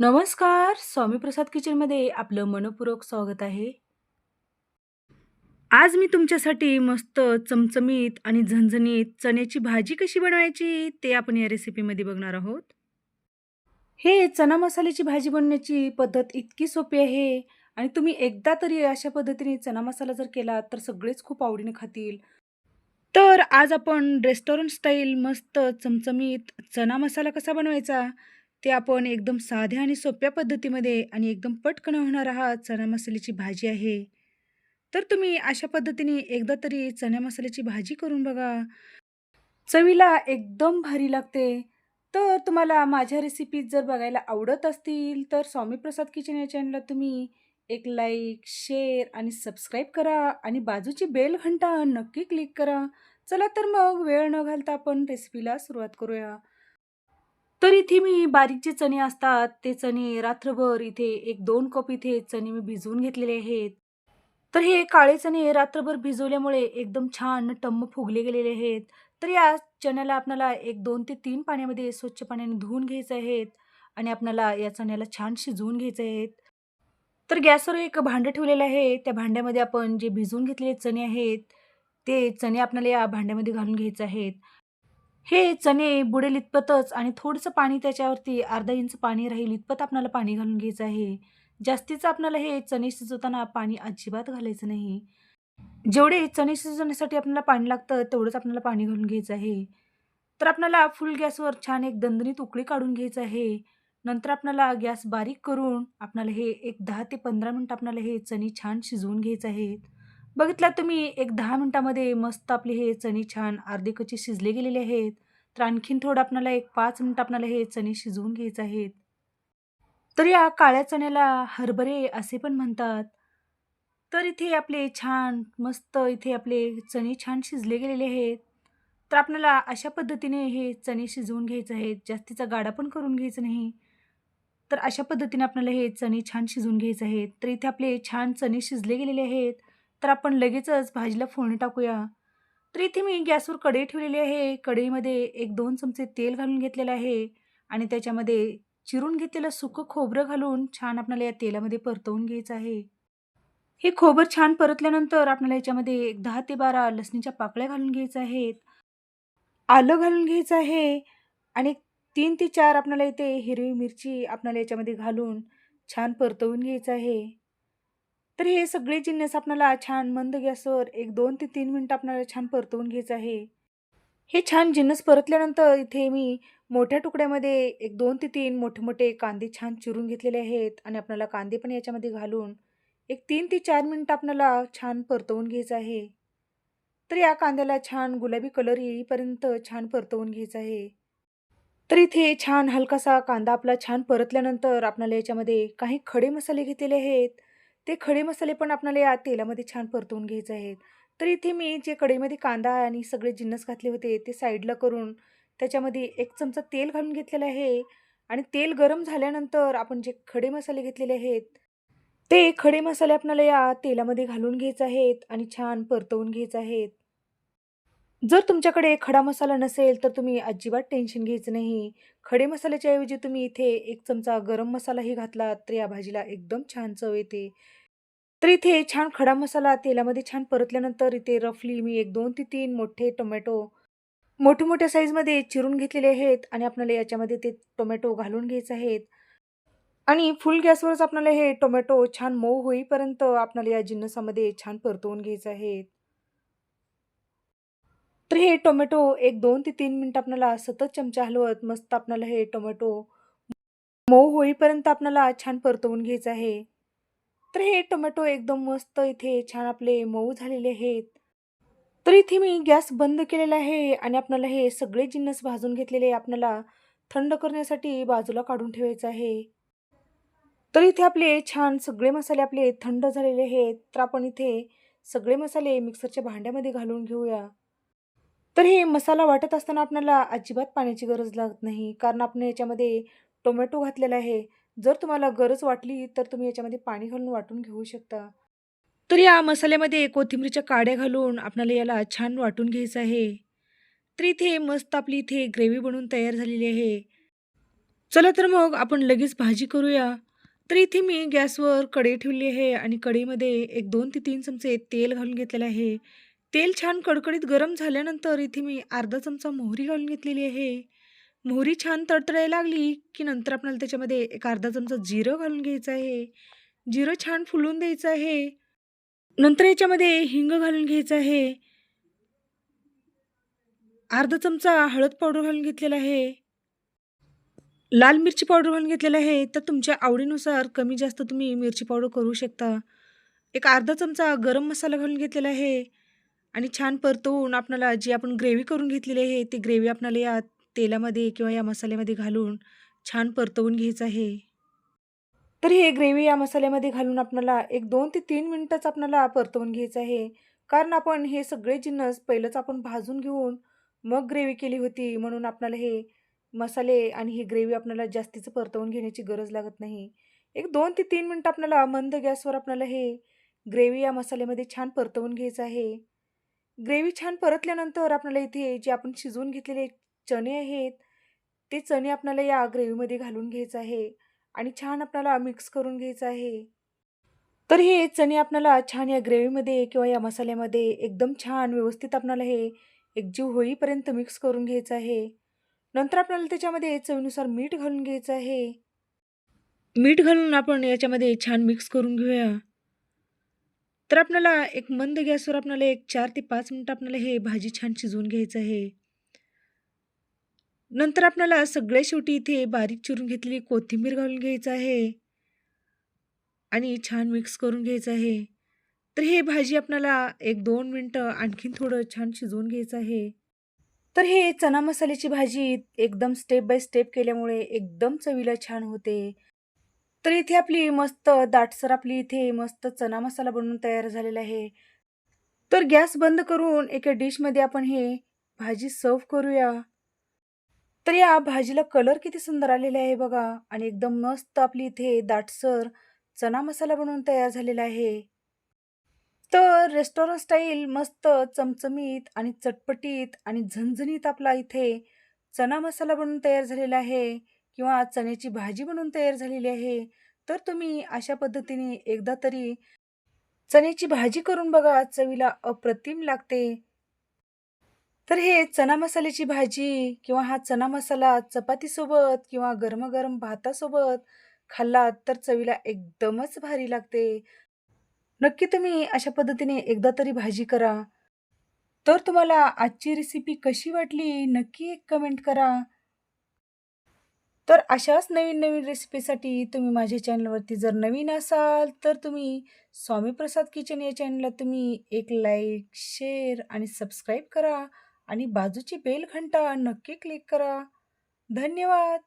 नमस्कार. स्वामी प्रसाद किचनमध्ये आपलं मनपूर्वक स्वागत आहे. आज मी तुमच्यासाठी मस्त चमचमीत आणि झणझणीत चण्याची भाजी कशी बनवायची ते आपण या रेसिपीमध्ये बघणार आहोत. हे चना मसाल्याची भाजी बनवण्याची पद्धत इतकी सोपी आहे आणि तुम्ही एकदा तरी अशा पद्धतीने चना मसाला जर केला तर सगळेच खूप आवडीने खातील. तर आज आपण रेस्टॉरंट स्टाईल मस्त चमचमीत चना मसाला कसा बनवायचा ते आपण एकदम साध्या आणि सोप्या पद्धतीमध्ये आणि एकदम पटकन होणार आहात चणा मसाल्याची भाजी आहे. तर तुम्ही अशा पद्धतीने एकदा तरी चण्या मसाल्याची भाजी करून बघा. चवीला एकदम भारी लागते. तर तुम्हाला माझ्या रेसिपीज जर बघायला आवडत असतील, तर स्वामी प्रसाद किचन या चॅनलला तुम्ही एक लाईक, शेअर आणि सबस्क्राईब करा आणि बाजूची बेल घंटा नक्की क्लिक करा. चला तर मग वेळ न घालता आपण रेसिपीला सुरुवात करूया. तर इथे मी बारीक जे चणे असतात, ते चणे रात्रभर इथे 1-2 कप इथे चणे मी भिजवून घेतलेले आहेत. तर हे काळे चणे रात्रभर भिजवल्यामुळे एकदम छान टम्म फुगले गेलेले आहेत. तर या चण्याला आपल्याला एक दोन ते तीन पाण्यामध्ये स्वच्छ पाण्याने धुवून घ्यायचे आहेत आणि आपल्याला या चण्याला छान शिजवून घ्यायचे आहेत. तर गॅसवर एक भांडं ठेवलेलं आहे. त्या भांड्यामध्ये आपण जे भिजवून घेतलेले चणे आहेत, ते चणे आपल्याला या भांड्यामध्ये घालून घ्यायचे आहेत. हे चणे बुडेल इतपतच आणि थोडंसं पाणी त्याच्यावरती अर्धा इंच पाणी राहील इतपत आपल्याला पाणी घालून घ्यायचं आहे. जास्तीचं आपल्याला हे चणे शिजवताना पाणी अजिबात घालायचं नाही. जेवढे चणे शिजवण्यासाठी आपल्याला पाणी लागतं तेवढंच आपल्याला पाणी घालून घ्यायचं आहे. तर आपल्याला फुल गॅसवर छान एक दणदणीत उकळी काढून घ्यायचं आहे. नंतर आपल्याला गॅस बारीक करून आपल्याला हे एक दहा ते पंधरा मिनटं आपल्याला हे चणे छान शिजवून घ्यायचं आहेत. बघितलात तुम्ही एक दहा मिनटामध्ये मस्त आपले हे चणे छान अर्धे कच्चे शिजले गेलेले आहेत. तर आणखीन थोडं आपल्याला एक पाच मिनटं आपल्याला हे चणे शिजवून घ्यायचे आहेत. तर या काळ्या चण्याला हरभरे असे पण म्हणतात. तर इथे आपले छान मस्त इथे आपले चणे छान शिजले गेलेले आहेत. तर आपल्याला अशा पद्धतीने हे चणे शिजवून घ्यायचे आहेत. जास्तीचा गाढा पण करून घ्यायचं नाही. तर अशा पद्धतीने आपल्याला हे चणे छान शिजवून घ्यायचे आहेत. तर इथे आपले छान चणे शिजले गेलेले आहेत. तर आपण लगेचच भाजीला फोडणी टाकूया. तर इथे मी गॅसवर कढई ठेवलेली आहे. कढईमध्ये 1-2 चमचे तेल घालून घेतलेलं आहे आणि त्याच्यामध्ये चिरून घेतलेलं सुकं खोबरं घालून छान आपल्याला या तेलामध्ये परतवून घ्यायचं आहे. हे खोबर छान परतल्यानंतर आपल्याला याच्यामध्ये एक दहा ते 12 लसणीच्या पाकळ्या घालून घ्यायच्या आहेत. आलं घालून घ्यायचं आहे आणि तीन ते चार आपल्याला इथे हिरवी मिरची आपल्याला याच्यामध्ये घालून छान परतवून घ्यायचं आहे. तर हे सगळे जिन्नस आपल्याला छान मंद गॅसवर एक दोन ते तीन मिनटं आपल्याला छान परतवून घ्यायचं आहे. हे छान जिन्नस परतल्यानंतर इथे मी मोठ्या तुकड्यामध्ये एक दोन ते तीन मोठे-मोठे कांदे छान चिरून घेतलेले आहेत आणि आपल्याला कांदे पण याच्यामध्ये घालून एक तीन ते चार मिनटं आपल्याला छान परतवून घ्यायचं आहे. तर या कांद्याला छान गुलाबी कलर येईपर्यंत छान परतवून घ्यायचं आहे. तर इथे छान हलकासा कांदा आपला छान परतल्यानंतर आपल्याला याच्यामध्ये काही खडे मसाले घेतलेले आहेत. ते खडे मसाले पण आपल्याला या तेलामध्ये छान परतवून घ्यायचे आहेत. तर इथे मी जे कढईमध्ये कांदा आणि सगळे जिन्नस घातले होते ते साईडला करून त्याच्यामध्ये एक चमचा तेल घालून घेतलेलं आहे आणि तेल गरम झाल्यानंतर आपण जे खडे मसाले घेतलेले आहेत, ते खडे मसाले आपल्याला या तेलामध्ये घालून घ्यायचे आहेत आणि छान परतवून घ्यायचे आहेत. जर तुमच्याकडे खडा मसाला नसेल तर तुम्ही अजिबात टेन्शन घ्यायचं नाही. खडे मसाल्याच्या ऐवजी तुम्ही इथे एक चमचा गरम मसालाही घातला तर या भाजीला एकदम छान चव येते. तर इथे छान खडा मसाला तेलामध्ये छान परतल्यानंतर इथे रफली मी एक दोन ते तीन मोठे टोमॅटो मोठ्या-मोठ्या साईजमध्ये चिरून घेतलेले आहेत आणि आपल्याला याच्यामध्ये ते टोमॅटो घालून घ्यायचे आहेत आणि फुल गॅसवरच आपल्याला हे टोमॅटो छान मऊ होईपर्यंत आपल्याला या जिन्नसामध्ये छान परतवून घ्यायचं आहेत. तर हे टोमॅटो एक दोन ते तीन मिनटं आपल्याला सतत चमचा हलवत मस्त आपल्याला हे टोमॅटो मऊ होईपर्यंत आपल्याला छान परतवून घ्यायचं आहे. तर हे टोमॅटो एकदम मस्त इथे छान आपले मऊ झालेले आहेत. तर इथे मी गॅस बंद केलेला आहे आणि आपल्याला हे सगळे जिन्नस भाजून घेतलेले आपल्याला थंड करण्यासाठी बाजूला काढून ठेवायचं आहे. तर इथे आपले छान सगळे मसाले आपले थंड झालेले आहेत. तर आपण इथे सगळे मसाले मिक्सरच्या भांड्यामध्ये घालून घेऊया. तर हे मसाला वाटत असताना आपल्याला अजिबात पाण्याची गरज लागत नाही. कारण आपण याच्यामध्ये टोमॅटो घातलेला आहे. जर तुम्हाला गरज वाटली तर तुम्ही याच्यामध्ये पाणी घालून वाटून घेऊ शकता. तर या मसाल्यामध्ये कोथिंबीरच्या काड्या घालून आपल्याला याला छान वाटून घ्यायचं आहे. तर इथे मस्त आपली इथे ग्रेव्ही बनवून तयार झालेली आहे. चला तर मग आपण लगेच भाजी करूया. तर इथे मी गॅसवर कढई ठेवली आहे आणि कढईमध्ये एक दोन ते तीन चमचे तेल घालून घेतलेलं आहे. तेल छान कडकडीत गरम झाल्यानंतर इथे मी अर्धा चमचा मोहरी घालून घेतलेली आहे. मोहरी छान तडतडायला लागली, की नंतर आपल्याला त्याच्यामध्ये एक अर्धा चमचा जिरं घालून घ्यायचं आहे. जिरं छान फुलून द्यायचं आहे. नंतर याच्यामध्ये हिंग घालून घ्यायचं आहे. अर्धा चमचा हळद पावडर घालून घेतलेला आहे. लाल मिरची पावडर घालून घेतलेला आहे. तर तुमच्या आवडीनुसार कमी जास्त तुम्ही मिरची पावडर करू शकता. एक अर्धा चमचा गरम मसाला घालून घेतलेला आहे आणि छान परतवून आपणाला जी आपण ग्रेव्ही करून घेतलेली आहे, ती ग्रेव्ही आपणाला या तेलामध्ये किंवा या मसाल्यामध्ये घालून छान परतवून घ्यायचं आहे. तर हे ग्रेव्ही या मसाल्यामध्ये घालून आपणाला एक दोन ते तीन मिनटंच आपणाला परतवून घ्यायचं आहे. कारण आपण हे सगळे जिन्नस पहिलंच आपण भाजून घेऊन मग ग्रेव्ही केली होती. म्हणून आपणाला हे मसाले आणि ही ग्रेव्ही आपल्याला जास्तीचं परतवून घेण्याची गरज लागत नाही. एक दोन ते तीन मिनटं आपल्याला मंद गॅसवर आपल्याला हे ग्रेव्ही या मसाल्यामध्ये छान परतवून घ्यायचं आहे. ग्रेव्ही छान परतल्यानंतर आपल्याला इथे जे आपण शिजवून घेतलेले चणे आहेत, ते चणे आपल्याला या ग्रेव्हीमध्ये घालून घ्यायचं आहे आणि छान आपल्याला मिक्स करून घ्यायचं आहे. तर हे चणे आपल्याला छान या ग्रेव्हीमध्ये किंवा या मसाल्यामध्ये एकदम छान व्यवस्थित आपल्याला हे एकजीव होईपर्यंत मिक्स करून घ्यायचं आहे. नंतर आपल्याला त्याच्यामध्ये चवीनुसार मीठ घालून घ्यायचं आहे. मीठ घालून आपण याच्यामध्ये छान मिक्स करून घेऊया. तर आपल्याला एक मंद गॅसवर आपल्याला एक चार ते पाच मिनटं आपल्याला हे भाजी छान शिजवून घ्यायचं आहे. नंतर आपल्याला सगळ्या शेवटी इथे बारीक चिरून घेतलेली कोथिंबीर घालून घ्यायचं आहे. आणि छान मिक्स करून घ्यायचं आहे. तर हे भाजी आपल्याला एक दोन मिनटं आणखीन थोडं छान शिजवून घ्यायचं आहे. तर हे चना मसाल्याची भाजी एकदम स्टेप बाय स्टेप केल्यामुळे एकदम चवीला छान होते. तर इथे आपली मस्त दाटसर आपली इथे मस्त चना मसाला बनवून तयार झालेला आहे. तर गॅस बंद करून एका डिशमध्ये आपण हे भाजी सर्व्ह करूया. तर या भाजीला कलर किती सुंदर आलेला आहे बघा आणि एकदम मस्त आपली इथे दाटसर चना मसाला बनवून तयार झालेला आहे. तर रेस्टॉरंट स्टाईल मस्त चमचमीत आणि चटपटीत आणि झणझणीत आपला इथे चना मसाला बनवून तयार झालेला आहे किंवा चण्याची भाजी बनवून तयार झालेली आहे. तर तुम्ही अशा पद्धतीने एकदा तरी चण्याची भाजी करून बघा, चवीला अप्रतिम लागते. तर हे चना मसाल्याची भाजी किंवा हा चना मसाला चपातीसोबत किंवा गरमागरम भातासोबत खाल्लात तर चवीला एकदमच भारी लागते. नक्की तुम्ही अशा पद्धतीने एकदा तरी भाजी करा. तर तुम्हाला आजची रेसिपी कशी वाटली नक्की एक कमेंट करा. तर अशाच नवीन-नवीन रेसिपीसाठी तुम्ही माझ्या चॅनलवरती जर नवीन असाल, तर तुम्ही स्वामीप्रसाद किचन या चॅनलला तुम्ही एक लाईक, शेअर आणि सबस्क्राईब करा आणि बाजूची बेल घंटा नक्की क्लिक करा. धन्यवाद.